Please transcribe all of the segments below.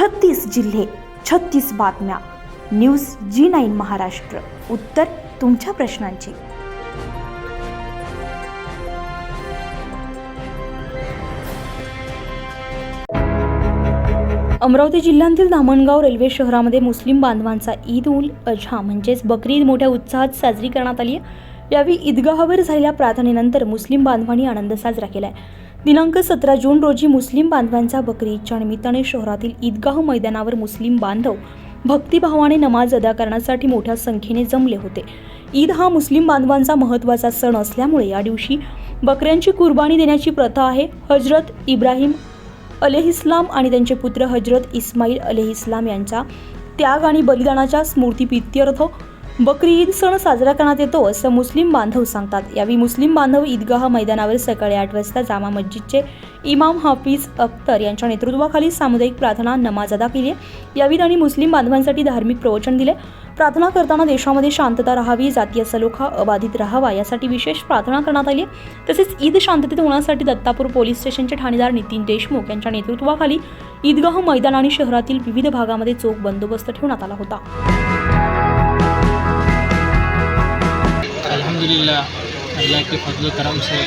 छत्तीस जिल्हे छत्तीस बातम्या. News G nine Maharashtra. उत्तर तुमच्या प्रश्नांची. अमरावती जिल्ह्यातील धामणगाव रेल्वे शहरामध्ये मुस्लिम बांधवांचा ईद उल अजहा म्हणजेच बकरी ईद मोठ्या उत्साहात साजरी करण्यात आली आहे. यावेळी ईदगाहावर झालेल्या प्रार्थनेनंतर मुस्लिम बांधवांनी आनंद साजरा केला आहे दिनांक सतरा जून रोजी मुस्लिम बांधवांचा बकरी ईदच्या निमित्ताने शहरातील ईदगाह मैदानावर मुस्लिम बांधव भक्तिभावाने नमाज अदा करण्यासाठी मोठ्या संख्येने जमले होते. ईद हा मुस्लिम बांधवांचा महत्त्वाचा सण असल्यामुळे या दिवशी बकऱ्यांची कुर्बानी देण्याची प्रथा आहे. हजरत इब्राहिम अलेहिस्लाम आणि त्यांचे पुत्र हजरत इस्माईल अलेहिस्लाम यांचा त्याग आणि बलिदानाच्या स्मृतीप्रित्यर्थ बकरी ईद सण साजरा करण्यात येतो असं मुस्लिम बांधव सांगतात. यावेळी मुस्लिम बांधव ईदगाह मैदानावर सकाळी आठ वाजता जामा मस्जिदचे इमाम हाफिज अख्तर यांच्या नेतृत्वाखाली सामुदायिक प्रार्थना नमाज अदा केली यावेळी त्यांनी मुस्लिम बांधवांसाठी धार्मिक प्रवचन दिले प्रार्थना करताना देशामध्ये शांतता राहावी जातीय सलोखा अबाधित राहावा यासाठी विशेष प्रार्थना करण्यात आली तसेच ईद शांततेत होण्यासाठी दत्तापूर पोलीस स्टेशनचे ठाणेदार नितीन देशमुख यांच्या नेतृत्वाखाली ईदगाह मैदान आणि शहरातील विविध भागामध्ये चोख बंदोबस्त ठेवण्यात आला होता. अल्हम्दुलिल्लाह, अल्लाह के फजल करम से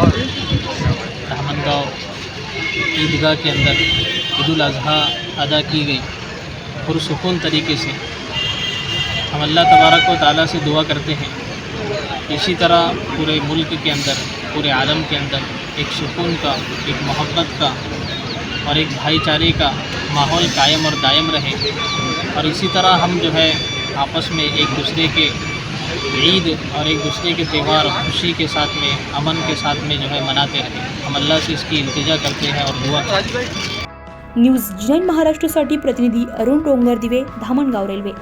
और रहमन गाँव ईदगाह के अंदर ईद अज़हा अदा की गई, पुरसकून तरीके से। हम अल्लाह तबारक व ताली से दुआ करते हैं, इसी तरह पूरे मुल्क के अंदर, पूरे आलम के अंदर एक सुकून का, एक मोहब्बत का और एक भाईचारे का माहौल कायम और दायम रहे। और इसी तरह हम जो है आपस में एक दूसरे के ईद और एक दूसरे के त्यौहार खुशी के साथ में, अमन के साथ में जो है मनाते रहे। हम अल्लाह से इसकी इल्तजा करते हैं और दुआ न्यूज़ जैन महाराष्ट्र महाराष्ट्रासाठी प्रतिनिधी अरुण डोंगर दिवे धामणगाव रेल्वे।